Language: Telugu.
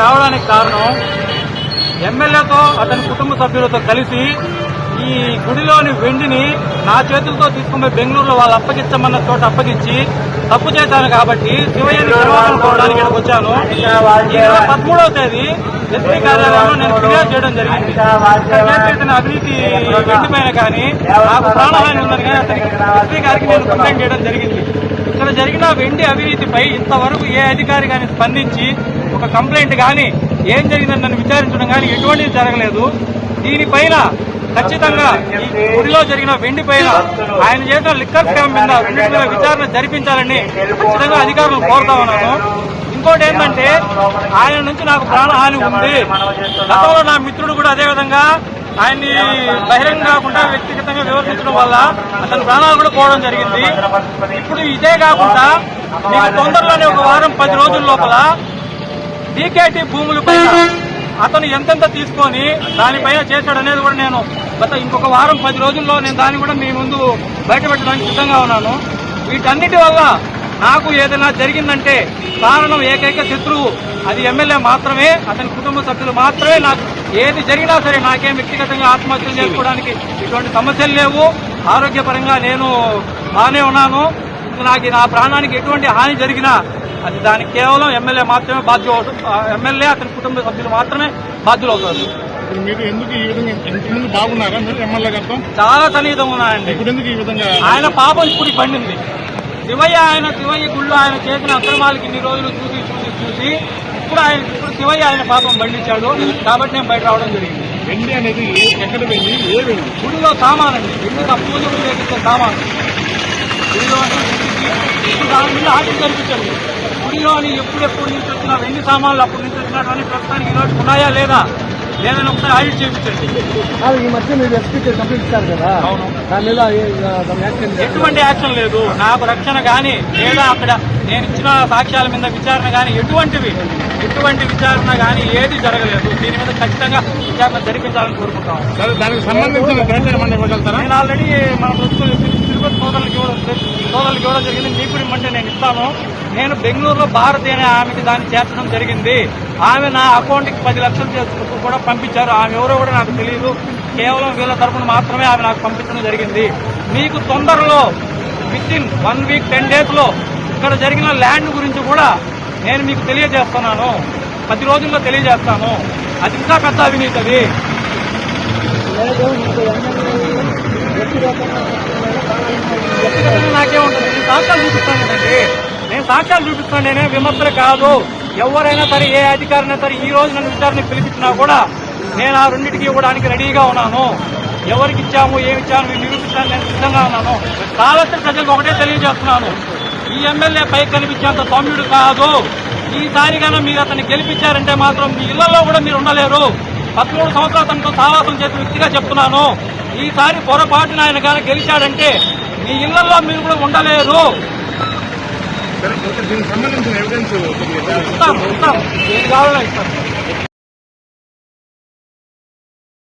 రావడానికి కారణం ఎమ్మెల్యేతో అతని కుటుంబ సభ్యులతో కలిసి ఈ గుడిలోని వెండిని నా చేతులతో తీసుకుని బెంగళూరులో వాళ్ళు అప్పగించమన్న చోట అప్పగించి తప్పు చేశాను కాబట్టి శివయ్యని నిర్వహించుకోవడానికి ఇక్కడికి వచ్చాను. ఈ నెల పదమూడవ తేదీ ఎస్పీ కార్యాలయంలో నేను ఫిర్యాదు చేయడం జరిగింది. చేసిన అవినీతి వెండి పైన కానీ నాకు ప్రాణహాని ఉందని కానీ అతనికి ఎస్పీ గారికి నేను కంప్లైంట్ చేయడం జరిగింది. ఇక్కడ జరిగిన వెండి అవినీతిపై ఇంతవరకు ఏ అధికారి కానీ స్పందించి ఒక కంప్లైంట్ కానీ ఏం జరిగిందని నన్ను విచారించడం కానీ ఎటువంటిది జరగలేదు. దీనిపైన ఖచ్చితంగా ఈ గుడిలో జరిగిన వెండి పైన ఆయన చేసిన లిక్కర్ స్కామ్ మీద రెండింటి మీద విచారణ జరిపించాలని ఖచ్చితంగా అధికారులు కోరుతా ఉన్నాను ఇంకోటి ఏంటంటే ఆయన నుంచి నాకు ప్రాణహాని ఉంది. గతంలో నా మిత్రుడు కూడా అదేవిధంగా ఆయన్ని బహిరంగ కాకుండా వ్యక్తిగతంగా విమర్శించడం వల్ల అతని ప్రాణాలు కూడా పోవడం జరిగింది. ఇప్పుడు ఇదే కాకుండా మీకు తొందరలోనే ఒక వారం పది రోజుల లోపల డీకేటీ భూముల పైన అతను ఎంతెంత తీసుకొని దానిపైన చేశాడు అనేది కూడా నేను గత ఇంకొక వారం పది రోజుల్లో నేను దాన్ని కూడా మీ ముందు బయటపెట్టడానికి సిద్ధంగా ఉన్నాను. వీటన్నిటి వల్ల నాకు ఏదైనా జరిగిందంటే కారణం ఏకైక శత్రువు అది ఎమ్మెల్యే మాత్రమే అతని కుటుంబ సభ్యులు మాత్రమే. నాకు ఏది జరిగినా సరే నాకేం వ్యక్తిగతంగా ఆత్మహత్యలు చేసుకోవడానికి ఇటువంటి సమస్యలు లేవు. ఆరోగ్యపరంగా నేను బాగానే ఉన్నాను. నాకు నా ప్రాణానికి ఎటువంటి హాని జరిగినా అది దానికి కేవలం ఎమ్మెల్యే మాత్రమే. ఆ ఎమ్మెల్యే అతని కుటుంబ సభ్యులు మాత్రమే బాధ్యులు అవుతారు మీరు ఎందుకు ఈ విధంగా ఇంటి ముందు బాగున్నారా మీరు ఎమ్మెల్యే గారితో చాలా సన్నిహితంగా ఉన్నాయండి ఇప్పుడు ఎందుకు ఈ విధంగా ఆయన పాపం ఇప్పుడు పండింది శివయ్య ఆయన శివయ్య గుళ్ళు ఆయన చేసిన అక్రమాలకి ఇన్ని రోజులు చూసి చూసి చూసి ఇప్పుడు ఆయన ఇప్పుడు శివయ్య ఆయన పాపం పండించాడు కాబట్టి నేను బయట రావడం జరిగింది వెండి అనేది ఎక్కడ వెండి ఏ వెండి గుడిలో సామానండి ఎందుకు ఆ పూజ ఉపయోగించే సామాను ఇప్పుడు దాని మీద ఆటలు కనిపించండి గుడిలోని ఎప్పుడెప్పుడు నుంచి వచ్చిన వెండి సామాన్లు అప్పటి నుంచి వచ్చినటువంటి ప్రస్తుతానికి ఈరోజు ఉన్నాయా లేదా? లేదని ఒకసారి ఆడిట్ చేయించండి. ఈ మధ్య మీరు ఎస్పీకి కంప్లైంట్ ఇచ్చారు కదా. అవును. దాని మీద. ఎటువంటి యాక్షన్ లేదు. నాకు రక్షణ కానీ లేదా అక్కడ నేను ఇచ్చిన సాక్ష్యాల మీద విచారణ కానీ ఎటువంటివి? ఎటువంటి విచారణ కానీ ఏది జరగలేదు. దీని మీద ఖచ్చితంగా విచారణ జరిపించాలని కోరుకుంటాం సరే దానికి సంబంధించిన నేను ఆల్రెడీ మన ప్రభుత్వం తిరుపతి సోదరులకు ఇవ్వడం సోదరులకు ఇవ్వడం జరిగింది. మీకు కూడా ఇమ్మంటే నేను ఇస్తాను. నేను బెంగళూరులో భారతి అనే ఆమెకి దాన్ని చేర్చడం జరిగింది. ఆమె నా అకౌంట్కి పది లక్షలు చేసుకుంటూ కూడా పంపించారు. ఆమె ఎవరో కూడా నాకు తెలియదు. కేవలం వీళ్ళ తరఫున మాత్రమే ఆమె నాకు పంపించడం జరిగింది. మీకు తొందరలో within one week ten డేస్లో ఇక్కడ జరిగిన ల్యాండ్ గురించి కూడా నేను మీకు తెలియజేస్తున్నాను. పది రోజుల్లో తెలియజేస్తాను. అది ఇంకా పెద్ద అవినీతి అది లేదు, మీకు ఎమ్మెల్యే వ్యక్తిగతంగా వ్యక్తిగతంగా నాకే ఉంటుంది. నేను సాక్ష్యాలు చూపిస్తాను కదండి. నేను సాక్ష్యాలు చూపిస్తాను. నేనే విమర్శలు కాదు. ఎవరైనా సరే ఏ అధికారైనా సరే ఈ రోజు నన్ను విచారణకు పిలిపించినా కూడా నేను ఆ రెండింటికి ఇవ్వడానికి రెడీగా ఉన్నాను. ఎవరికి ఇచ్చాము ఏమి ఇచ్చాము మీరు నేను సిద్ధంగా ఉన్నాను. కావలసిన ప్రజలకు ఒకటే తెలియజేస్తున్నాను. ఈ ఎమ్మెల్యే పై కనిపించేంత సౌమ్యుడు కాదు. ఈసారి కన్నా మీరు అతన్ని గెలిపించారంటే మాత్రం మీ ఇళ్ళలో కూడా మీరు ఉండలేరు. పదమూడు సంవత్సరాలు తనతో సావాసం చేసిన వ్యక్తిగా చెప్తున్నాను. ఈసారి పొరపాటున ఆయన కానీ గెలిచాడంటే మీ ఇళ్ళలో మీరు కూడా ఉండలేరు. దీనికి సంబంధించిన ఎవిడెన్స్ ఇస్తాం ఇస్తాం ఏది కావాలో ఇస్తాం.